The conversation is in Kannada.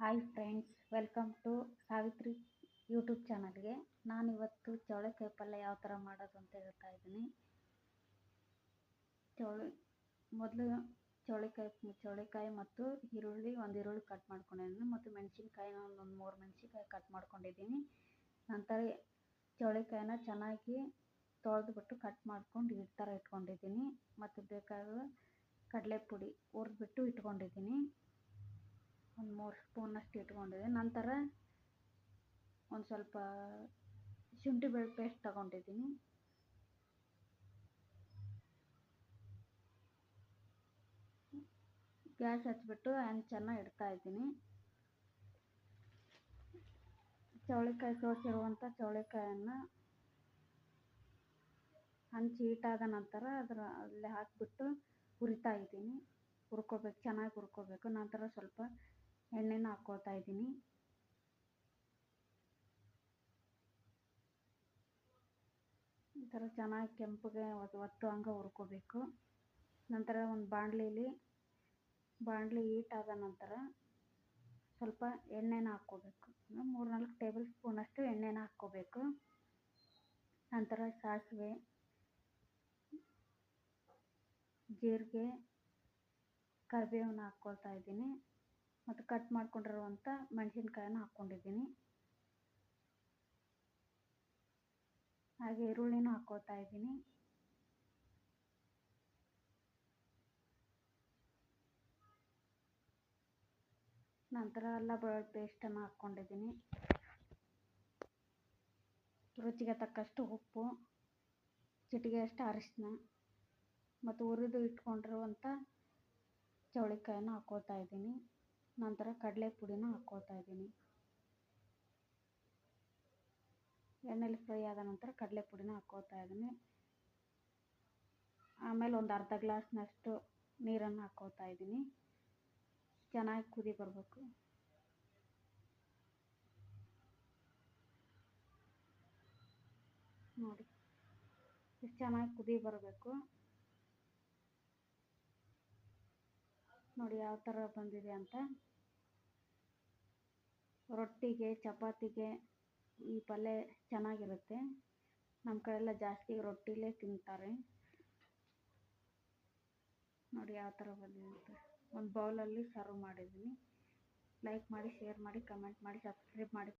Hi friends welcome to Savitri YouTube ಚಾನಲ್ಗೆ ನಾನಿವತ್ತು ಚೌಳೆಕಾಯಿ ಪಲ್ಯ ಯಾವ ಥರ ಮಾಡೋದು ಅಂತ ಹೇಳ್ತಾ ಇದ್ದೀನಿ. ಚೌಳೆ, ಮೊದಲು ಚೌಳೆಕಾಯಿ ಚೌಳೆಕಾಯಿ ಮತ್ತು ಈರುಳ್ಳಿ, ಒಂದು ಈರುಳ್ಳಿ ಕಟ್ ಮಾಡ್ಕೊಂಡಿದ್ದೀನಿ. ಮತ್ತು ಮೆಣಸಿನ್ಕಾಯಿನ ಒಂದು ಮೂರು ಮೆಣಸಿನ್ಕಾಯಿ ಕಟ್ ಮಾಡ್ಕೊಂಡಿದ್ದೀನಿ. ನಂತರ ಚೌಳೆಕಾಯಿನ ಚೆನ್ನಾಗಿ ತೊಳೆದ್ಬಿಟ್ಟು ಕಟ್ ಮಾಡ್ಕೊಂಡು ಈ ಥರ ಇಟ್ಕೊಂಡಿದ್ದೀನಿ. ಮತ್ತು ಬೇಕಾದ ಕಡಲೆ ಪುಡಿ ಹುರಿದ್ಬಿಟ್ಟು ಇಟ್ಕೊಂಡಿದ್ದೀನಿ. ಒಂದು ಮೂರು ಸ್ಪೂನಷ್ಟು ಇಟ್ಕೊಂಡಿದ್ದೀನಿ ನಂತರ ಒಂದು ಸ್ವಲ್ಪ ಶುಂಠಿ ಬೆಳ್ಳುಳ್ಳಿ ಪೇಸ್ಟ್ ತಗೊಂಡಿದ್ದೀನಿ. ಗ್ಯಾಸ್ ಹಚ್ಬಿಟ್ಟು ಚೆನ್ನಾಗಿ ಇಡ್ತಾ ಇದ್ದೀನಿ. ಚೌಳಿಕಾಯಿ ಸೋಸಿರುವಂಥ ಚೌಳಿಕಾಯನ್ನು ಹಂಚಿ ಹೀಟಾದ ನಂತರ ಅದರ ಅಲ್ಲಿ ಹಾಕಿಬಿಟ್ಟು ಹುರಿತಾ ಇದ್ದೀನಿ. ಹುರ್ಕೋಬೇಕು, ಚೆನ್ನಾಗಿ ಹುರ್ಕೋಬೇಕು. ನಂತರ ಸ್ವಲ್ಪ ಎಣ್ಣೆನ ಹಾಕ್ಕೊಳ್ತಾ ಇದ್ದೀನಿ. ಈ ಥರ ಚೆನ್ನಾಗಿ ಕೆಂಪಗೆ ಒತ್ತು ಹಂಗೆ ಹುರ್ಕೋಬೇಕು. ನಂತರ ಒಂದು ಬಾಣಲಿಲಿ, ಬಾಣಲಿ ಹೀಟ್ ಆದ ನಂತರ ಸ್ವಲ್ಪ ಎಣ್ಣೆನ ಹಾಕ್ಕೋಬೇಕು. ಮೂರು ನಾಲ್ಕು ಟೇಬಲ್ ಸ್ಪೂನಷ್ಟು ಎಣ್ಣೆನ ಹಾಕ್ಕೋಬೇಕು. ನಂತರ ಸಾಸಿವೆ, ಜೀರಿಗೆ ಕರಿಬೇವನ್ನ ಹಾಕ್ಕೊಳ್ತಾ ಇದ್ದೀನಿ. ಮತ್ತು ಕಟ್ ಮಾಡ್ಕೊಂಡಿರುವಂಥ ಮೆಣಸಿನ್ಕಾಯನ್ನು ಹಾಕ್ಕೊಂಡಿದ್ದೀನಿ ಹಾಗೆ ಈರುಳ್ಳಿನೂ ಹಾಕ್ಕೊಳ್ತಾ ಇದ್ದೀನಿ. ನಂತರ ಅಲ್ಲ ಬೆಳ್ಳುಳ್ಳಿ ಪೇಸ್ಟನ್ನು ಹಾಕ್ಕೊಂಡಿದ್ದೀನಿ ರುಚಿಗೆ ತಕ್ಕಷ್ಟು ಉಪ್ಪು ಚಿಟಿಗೆಯಷ್ಟು ಅರಿಶಿನ ಮತ್ತು ಹುರಿದು ಇಟ್ಕೊಂಡಿರುವಂಥ ಚೌಳಿಕಾಯನ್ನು ಹಾಕ್ಕೊಳ್ತಾ ಇದ್ದೀನಿ. ನಂತರ ಕಡಲೆ ಪುಡಿನ ಹಾಕ್ಕೊಳ್ತಾ ಇದ್ದೀನಿ. ಎಣ್ಣೆಲಿ ಫ್ರೈ ಆದ ನಂತರ ಕಡಲೆ ಪುಡಿನ ಹಾಕ್ಕೊಳ್ತಾ ಇದ್ದೀನಿ. ಆಮೇಲೆ ಒಂದು ಅರ್ಧ ಗ್ಲಾಸ್ನಷ್ಟು ನೀರನ್ನು ಹಾಕ್ಕೊಳ್ತಾ ಇದ್ದೀನಿ. ಚೆನ್ನಾಗಿ ಕುದಿ ಬರಬೇಕು. ನೋಡಿ ಚೆನ್ನಾಗಿ ಕುದಿ ಬರಬೇಕು. ನೋಡಿ ಯಾವ ಥರ ಬಂದಿದೆ ಅಂತ. ರೊಟ್ಟಿಗೆ, ಚಪಾತಿಗೆ ಈ ಪಲ್ಯ ಚೆನ್ನಾಗಿರುತ್ತೆ. ನಮ್ಮ ಕಡೆ ಎಲ್ಲ ಜಾಸ್ತಿ ರೊಟ್ಟಿಲೇ ತಿಂತಾರೆ. ನೋಡಿ ಯಾವ ಥರ ಬಂದಿದೆ ಅಂತ. ಒಂದು ಬೌಲಲ್ಲಿ ಸರ್ವ್ ಮಾಡಿದ್ದೀನಿ. ಲೈಕ್ ಮಾಡಿ ಶೇರ್ ಮಾಡಿ ಕಮೆಂಟ್ ಮಾಡಿ ಸಬ್ಸ್ಕ್ರೈಬ್ ಮಾಡಿ.